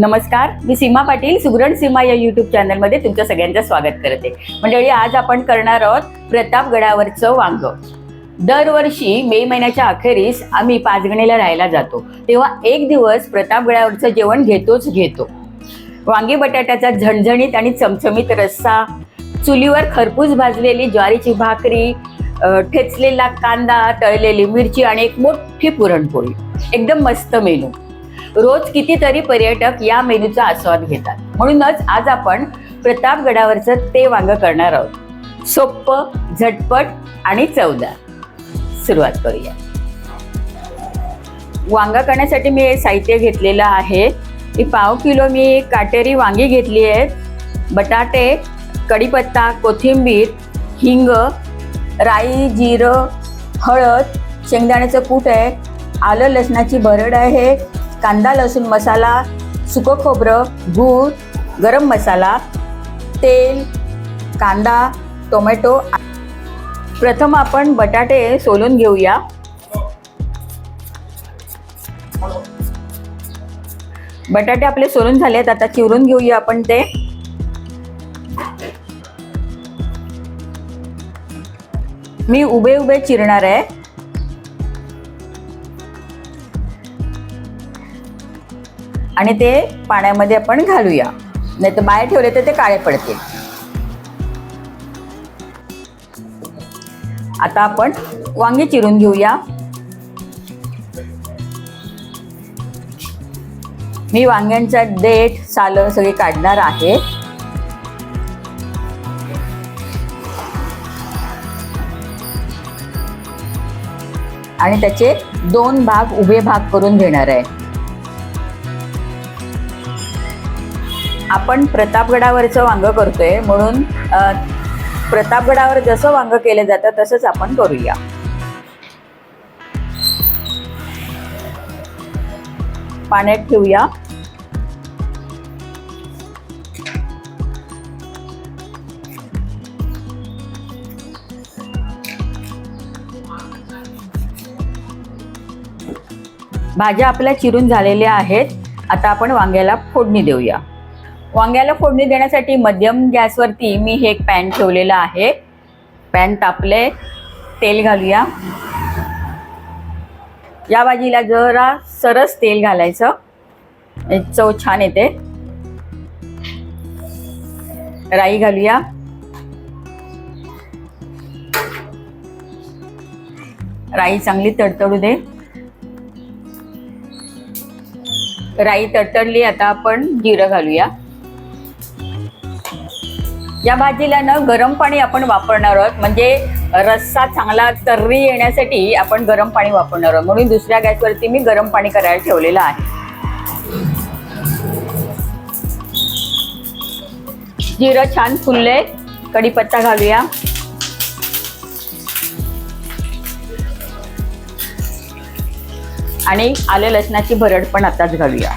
नमस्कार मी सीमा पाटील सुगरण सीमा या युट्यूब चॅनलमध्ये तुमच्या सगळ्यांचं स्वागत करते. मंडळी आज आपण करणार आहोत प्रतापगडावरचं वांग. दरवर्षी मे महिन्याच्या अखेरीस आम्ही पाचगणीला राहायला जातो. तेव्हा एक दिवस प्रतापगडावरचं जेवण घेतोच घेतो. वांगी बटाट्याचा झणझणीत आणि चमचमीत रस्सा चुलीवर खरपूस भाजलेली ज्वारीची भाकरी ठेचलेला कांदा तळलेली मिरची आणि एक मोठी पुरणपोळी. एकदम मस्त मेनू. रोज कितीतरी पर्यटक या मेनूचा आस्वाद घेतात. म्हणूनच आज आपण प्रतापगडावरचं ते वांग करणार आहोत. सोप्पं झटपट आणि चवदार सुरुवात करूया. वांगा करण्यासाठी मी हे साहित्य घेतलेलं आहे. की पाव किलो मी काटेरी वांगी घेतली आहेत बटाटे कढीपत्ता कोथिंबीर हिंग राई जिरं हळद शेंगदाण्याचं कूट आहे. आलं लसणाची भरड आहे. कांदा लसूण मसाला सुकं खोबरं गूळ गरम मसाला तेल कांदा टोमॅटो. प्रथम आपण बटाटे सोलून घेऊया. बटाटे आपले सोलून झालेत आता चिरून घेऊया आपण ते. मी उभे उभे चिरणार आहे. आणि ते पाण्यामध्ये आपण घालूया. नाही तर बाहेर ठेवले तर ते काळे पडतील. आता आपण वांगी चिरून घेऊया. मी वांग्यांचा देठ सालं सगळी काढणार आहे. आणि त्याचे दोन भाग उभे भाग करून घेणार आहे. आपण प्रतापगडावरचं वांग करतोय म्हणून प्रतापगडावर जसं वांग केलं जातं तसंच आपण करूया. पाण्यात ठेवूया. भाज्या आपल्या चिरून झालेल्या आहेत. आता आपण वांग्याला फोडणी देऊया. वांग्याला फोडणी देण्यासाठी मध्यम गॅसवरती मी हे एक पॅन ठेवलेलं आहे. पॅन तापले तेल घालूया. या भाजीला जरा सरस तेल घालायचं. चव छान येते. राई घालूया. राई चांगली तडतडू दे. राई तडतडली आता आपण जिरं घालूया. या भाजीला ना गरम पाणी आपण वापरणार आहोत. म्हणजे रस्सा चांगला तर्री येण्यासाठी आपण गरम पाणी वापरणार आहोत. म्हणून दुसऱ्या गॅसवरती मी गरम पाणी करायला ठेवलेलं आहे. जिरं छान फुलले. कढीपत्ता घालूया. आणि आले लसणाची भरड पण आताच घालूया.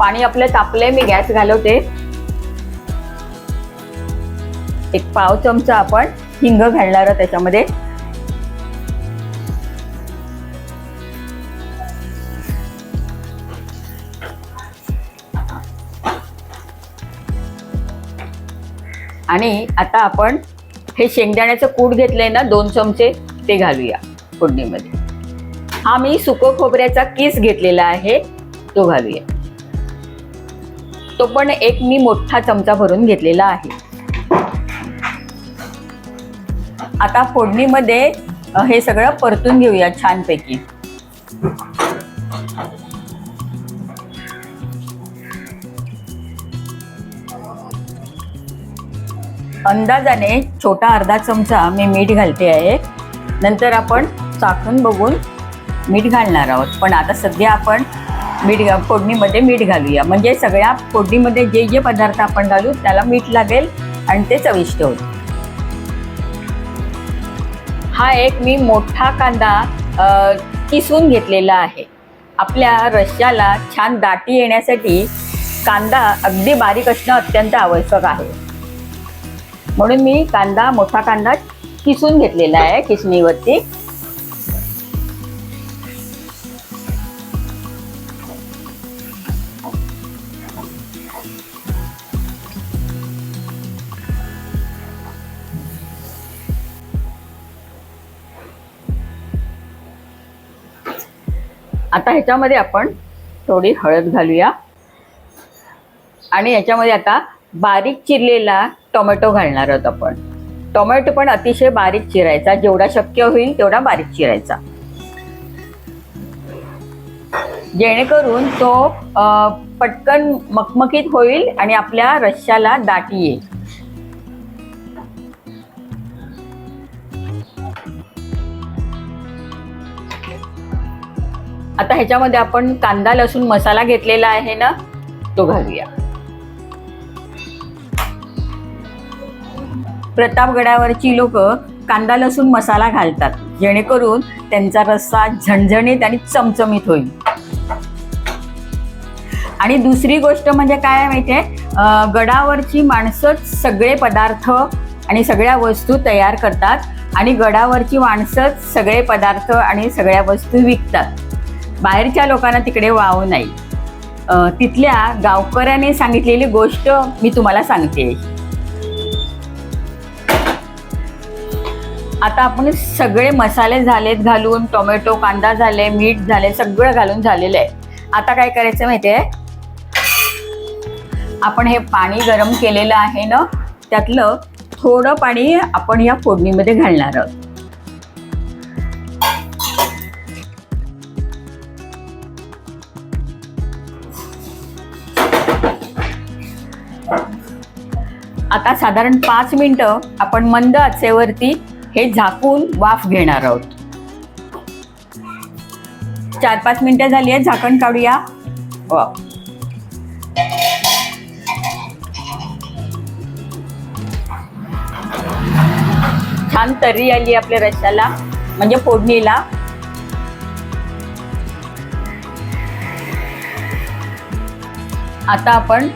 पाणी आपलं तापले मी गॅस घालवते. एक पाव चमचा आपण हिंग घालणार आहोत त्याच्यामध्ये. आणि आता आपण हे शेंगदाण्याचं कूट घेतलंय ना दोन चमचे ते घालूया फोडणीमध्ये. हा मी सुकं खोबऱ्याचा किस घेतलेला आहे तो घालूया. तो पण एक मी मोठा चमचा भरून घेतलेला आहे. आता फोडणीमध्ये हे सगळं परतून घेऊया छानपैकी. अंदाजाने छोटा अर्धा चमचा मी मीठ घालते आहे. नंतर आपण चाखून बघून मीठ घालणार आहोत. पण आता सध्या आपण मीठ घा- फोडणीमध्ये मीठ घालूया. म्हणजे सगळ्या फोडणीमध्ये जे जे पदार्थ आपण घालू त्याला मीठ लागेल आणि ते चविष्ट होईल. हा एक मी मोठा कांदा किसून घेतलेला आहे. आपल्या रश्याला छान दाटी येण्यासाठी कांदा अगदी बारीक असणं अत्यंत आवश्यक आहे. म्हणून मी कांदा मोठा कांदा किसून घेतलेला आहे किसणीवरती. आता ह्याच्यामध्ये आपण थोडी हळद घालूया. आणि याच्यामध्ये आता बारीक चिरलेला टोमॅटो घालणार आहोत आपण. टोमॅटो पण अतिशय बारीक चिरायचा. जेवढा शक्य होईल तेवढा बारीक चिरायचा. जेणेकरून तो पटकन मकमकीत होईल आणि आपल्या रश्श्याला दाटी येईल. आता ह्याच्यामध्ये आपण कांदा लसूण मसाला घेतलेला आहे ना तो घालूया. प्रतापगडावरची लोक कांदा लसूण मसाला घालतात. जेणेकरून त्यांचा रस्सा झणझणीत आणि चमचमीत होईल. आणि दुसरी गोष्ट म्हणजे काय आहे माहितीये गडावरची माणसंच सगळे पदार्थ आणि सगळ्या वस्तू तयार करतात आणि गडावरची माणसंच सगळे पदार्थ आणि सगळ्या वस्तू विकतात. बाहेरच्या लोकांना तिकडे वाव नाही. तिथल्या गावकऱ्याने सांगितलेली गोष्ट मी तुम्हाला सांगते. आता आपण सगळे मसाले झालेत घालून टोमॅटो कांदा झाले मीठ झाले सगळं घालून झालेलं आहे. आता काय करायचं माहितीये? आपण हे पाणी गरम केलेलं आहे ना त्यातलं थोडं पाणी आपण या फोडणीमध्ये घालणार आहोत. आता साधारण पाच मिनटं आपण मंद आचेवरती हे झाकून वाफ घेणार आहोत. चार पाच मिनिटं झाली आहेत झाकण काढूया. वाव. छान तर्री आली आपल्या रश्याला म्हणजे फोडणीला. आता आपण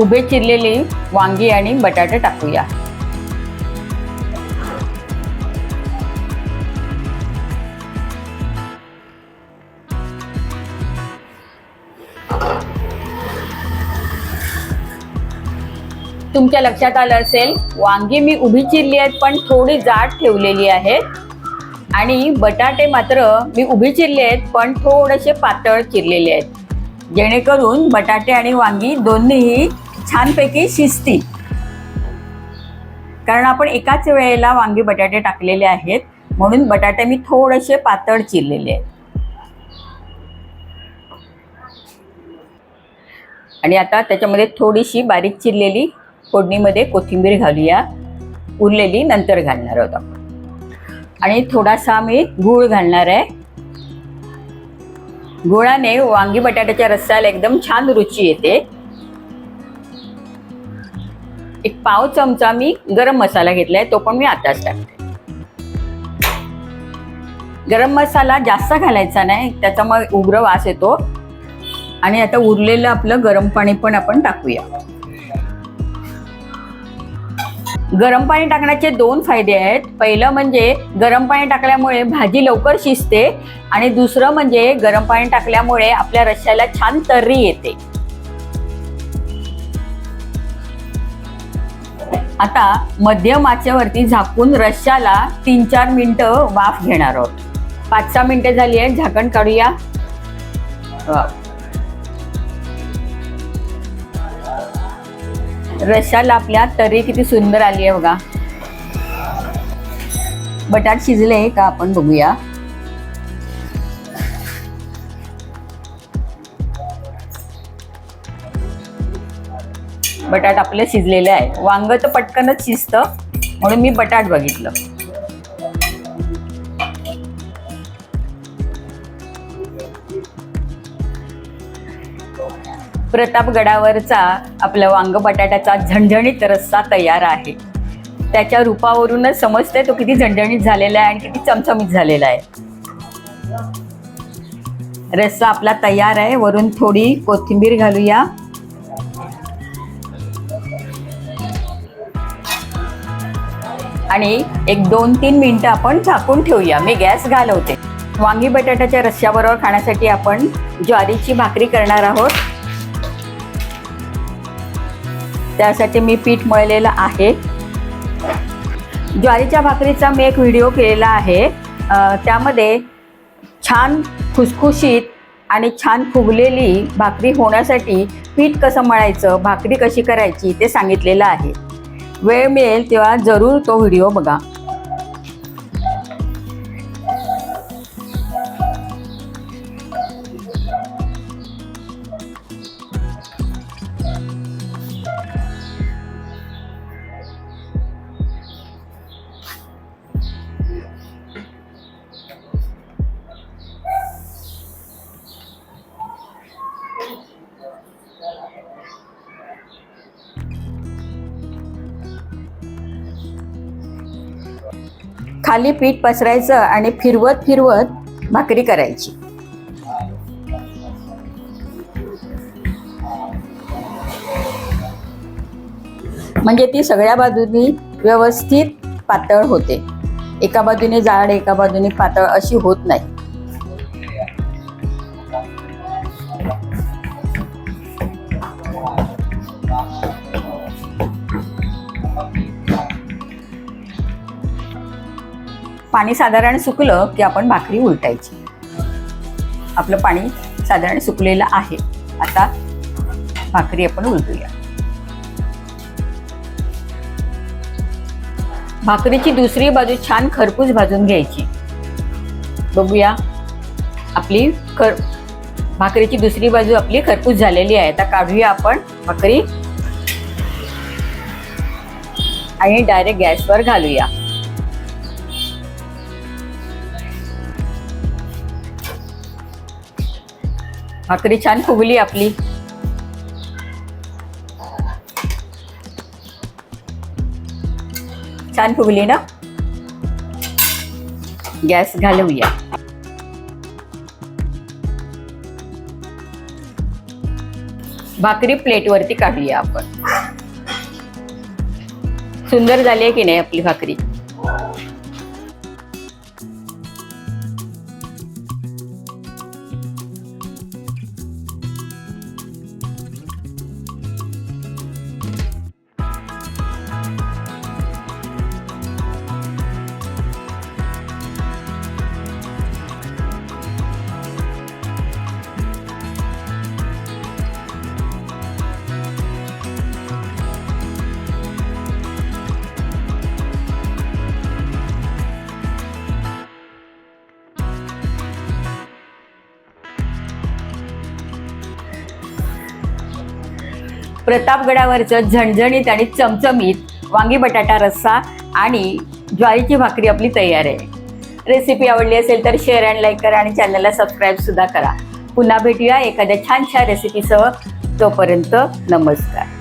उभे चिरलेली वांगी आणि बटाटे टाकूया. तुमच्या लक्षात आलं असेल वांगी मी उभी चिरली आहेत पण थोडी जाड ठेवलेली आहेत. आणि बटाटे मात्र मी उभी चिरले आहेत पण थोडेसे पातळ चिरलेले आहेत. जेणेकरून बटाटे आणि वांगी दोन्हीही छानपैकी शिजतील. कारण आपण एकाच वेळेला वांगी बटाटे टाकलेले आहेत. म्हणून बटाटे मी थोडेसे पातळ चिरलेले आहेत. आणि आता त्याच्यामध्ये थोडीशी बारीक चिरलेली फोडणीमध्ये कोथिंबीर घालूया. उरलेली नंतर घालणार आहोत आपण. आणि थोडासा मी गूळ घालणार आहे. गुळाने वांगी बटाट्याच्या रस्स्याला एकदम छान रुची येते. एक पाव चमचा मी गरम मसाला घेतलाय तो पण मी आताच टाकते. गरम मसाला जास्त घालायचा नाही त्याचा मग उग्र वास येतो. आणि आता उरलेलं आपलं गरम पाणी पण आपण टाकूया. गरम पाणी टाकण्याचे दोन फायदे आहेत. पहिलं म्हणजे गरम पाणी टाकल्यामुळे भाजी लवकर शिजते आणि दुसरं म्हणजे गरम पाणी टाकल्यामुळे आपल्या रश्श्याला छान तर्री येते. आता मध्यम आचेवरती झाकून रश्श्याला तीन चार मिनिटं वाफ घेणार आहोत. पाच सहा मिनिटं झाली आहेत झाकण काढूया. वाफ रश्शाला आपल्या तरी किती सुंदर आली आहे बघा. बटाट शिजले का आपण बघूया. बटाट आपले शिजलेले आहे. वांग तर पटकनच शिजतं. म्हणून मी बटाट बघितलं. प्रतापगडावरचा आपला वांग बटाट्याचा झणझणीत रस्सा तयार आहे. त्याच्या रूपावरूनच समजते तो किती झणझणीत झालेला आहे आणि किती चमचमीत झालेला आहे. रस्सा आपला तयार आहे. वरून थोडी कोथिंबीर घालूया. आणि एक दोन तीन मिनटं आपण झाकून ठेवूया. मी गॅस घालवते. वांगी बटाट्याच्या रस्स्याबरोबर खाण्यासाठी आपण ज्वारीची भाकरी करणार आहोत. त्यासाठी मी पीठ मळलेलं आहे. ज्वारीच्या भाकरीचा मी एक व्हिडिओ केलेला आहे. त्यामध्ये छान खुसखुशीत आणि छान फुगलेली भाकरी होण्यासाठी पीठ कसं मळायचं भाकरी कशी करायची ते सांगितलेलं आहे. वेळ मिळेल तेव्हा जरूर तो व्हिडिओ बघा. खाली पीठ पसरायचं आणि फिरवत फिरवत भाकरी करायची. म्हणजे ती सगळ्या बाजूनी व्यवस्थित पातळ होते. एका बाजूने जाड एका बाजूने पातळ अशी होत नाही. पाणी साधारण सुकलं की आपण भाकरी उलटायची. आपलं पाणी साधारण सुकलेलं आहे. आता भाकरी आपण उलटूया. भाकरीची दुसरी बाजू छान खरपूस भाजून घ्यायची. बघूया आपली खर भाकरीची दुसरी बाजू आपली खरपूस झालेली आहे. आता काढूया आपण भाकरी आणि डायरेक्ट गॅसवर घालूया. भाकरी छान फुगली आपली. छान फुगली ना? गॅस घालवूया. भाकरी प्लेटवरती काढूया आपण. सुंदर झाली आहे की नाही आपली भाकरी? प्रतापगडावरचं झणझणीत आणि चमचमीत वांगी बटाटा रस्सा आणि ज्वारीची भाकरी आपली तयार आहे. रेसिपी आवडली असेल तर शेअर अँड लाईक करा आणि चॅनलला सबस्क्राईबसुद्धा करा. पुन्हा भेटूया एखाद्या छानशा रेसिपीसह तोपर्यंत नमस्कार.